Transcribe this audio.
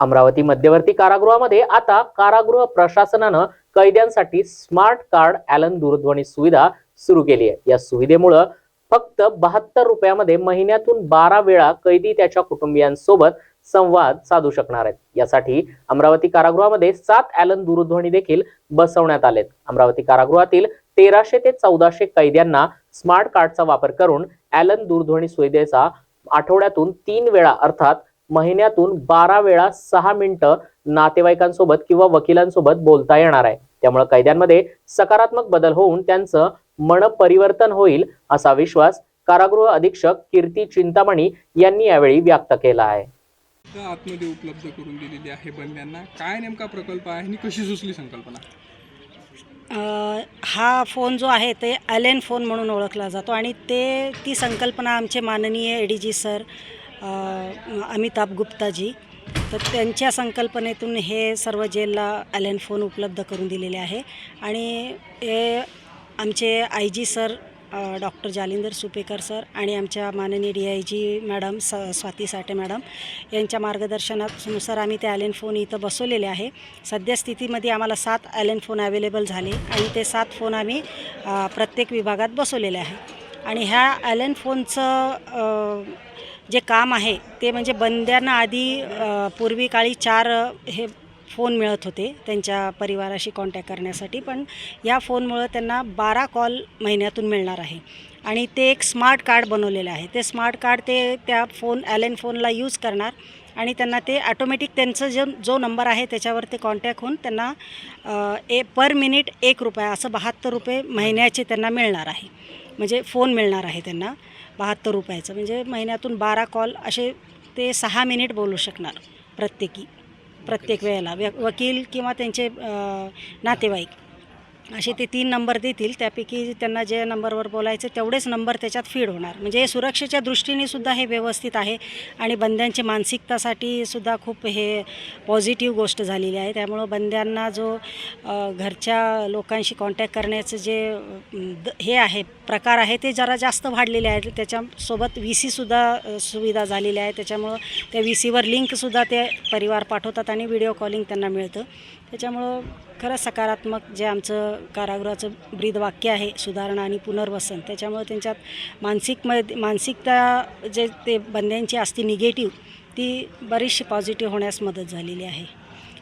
अमरावती मध्यवर्ती कारागृहामध्ये आता कारागृह प्रशासनानं कैद्यांसाठी स्मार्ट कार्ड ॲलन दूरध्वनी सुविधा सुरू केली आहे. या सुविधेमुळं फक्त बहात्तर रुपयामध्ये महिन्यातून बारा वेळा कैदी त्याच्या कुटुंबियांसोबत संवाद साधू शकणार आहेत. यासाठी अमरावती कारागृहामध्ये सात ॲलन दूरध्वनी देखील बसवण्यात आलेत. अमरावती कारागृहातील तेराशे ते चौदाशे कैद्यांना स्मार्ट कार्डचा वापर करून ॲलन दूरध्वनी सुविधेचा आठवड्यातून तीन वेळा अर्थात महिन्यातून बारा वेळा सहा मिनिटं नातेवाईकांसोबत किंवा वकिलांसोबत बोलता येणार आहे. त्यामुळे कैद्यांमध्ये सकारात्मक बदल होऊन त्यांचं मन परिवर्तन होईल असा विश्वास कारागृह अधीक्षक कीर्ती चिंतामणी यांनी यावेळी व्यक्त केला आहे. आतमध्ये उपलब्ध करून दिलेली आहे बंद्यांना? काय नेमका प्रकल्प आहे आणि कशी सुचली संकल्पना? हा फोन जो आहे ते ॲलेन फोन म्हणून ओळखला जातो आणि ते ती संकल्पना आमचे माननीय A D G sir Amitabh Gupta ji. तर त्यांच्या संकल्पनेतून हे सर्व जेलला ॲलन फोन उपलब्ध करून दिलेले आहे. आणि हे आमचे I G sir doctor Jalindar Supekar sir आणि आमच्या माननीय डी आय जी मॅडम स स्वाती साठे मॅडम यांच्या मार्गदर्शनानुसार आम्ही ते ॲलेन फोन इथं बसवलेले आहे. सध्या स्थितीमध्ये आम्हाला सात ॲलेन फोन अवेलेबल झाले आणि ते सात फोन आम्ही प्रत्येक विभागात बसवलेले आहे. आणि ह्या ॲलेन फोनचं जे काम आहे ते म्हणजे बंद्यांना आधी पूर्वी काळी चार हे फोन मिळत होते त्यांच्या परिवाराशी कॉन्टॅक्ट करण्यासाठी. पण या फोनमुळं त्यांना बारा कॉल महिन्यातून मिळणार आहे. आणि ते एक स्मार्ट कार्ड बनवलेलं आहे. ते स्मार्ट कार्ड ते त्या फोन ॲलेन फोनला यूज करणार. आणि त्यांना ते ॲटोमॅटिक त्यांचं जो जो नंबर आहे त्याच्यावर ते कॉन्टॅक्ट होऊन त्यांना ए पर मिनिट एक रुपया असं बहात्तर रुपये महिन्याचे त्यांना मिळणार आहे. म्हणजे फोन मिळणार आहे त्यांना बहात्तर रुपयाचं. म्हणजे महिन्यातून बारा कॉल असे ते सहा मिनिट बोलू शकणार प्रत्येकी प्रत्येक वेळेला. व्य वकील किंवा त्यांचे नातेवाईक. असे ते तीन नंबर देतील. त्यापैकी त्यांना जे नंबरवर बोलायचं तेवढेच नंबर त्याच्यात फीड होणार. म्हणजे सुरक्षेच्या दृष्टीने सुद्धा हे व्यवस्थित आहे आणि बंद्यांची मानसिकतासाठी सुद्धा खूप हे पॉझिटिव्ह गोष्ट झालेली आहे. त्यामुळं बंद्यांना जो घरच्या लोकांशी कॉन्टॅक्ट करण्याचं जे द- हे आहे प्रकार आहे ते जरा जास्त वाढलेले आहेत. त्याच्यासोबत व्ही सीसुद्धा सुविधा झालेली आहे त्याच्यामुळं त्या व्ही सीवर लिंकसुद्धा ते परिवार पाठवतात आणि व्हिडिओ कॉलिंग त्यांना मिळतं. त्याच्यामुळं खरंच सकारात्मक जे आमचं कारागृहाचं ब्रीदवाक्य आहे सुधारणा आणि पुनर्वसन. त्याच्यामुळं त्यांच्यात मानसिक मानसिकता जे ते बंद्यांची असते निगेटिव्ह ती बरीचशी पॉझिटिव्ह होण्यास मदत झालेली आहे.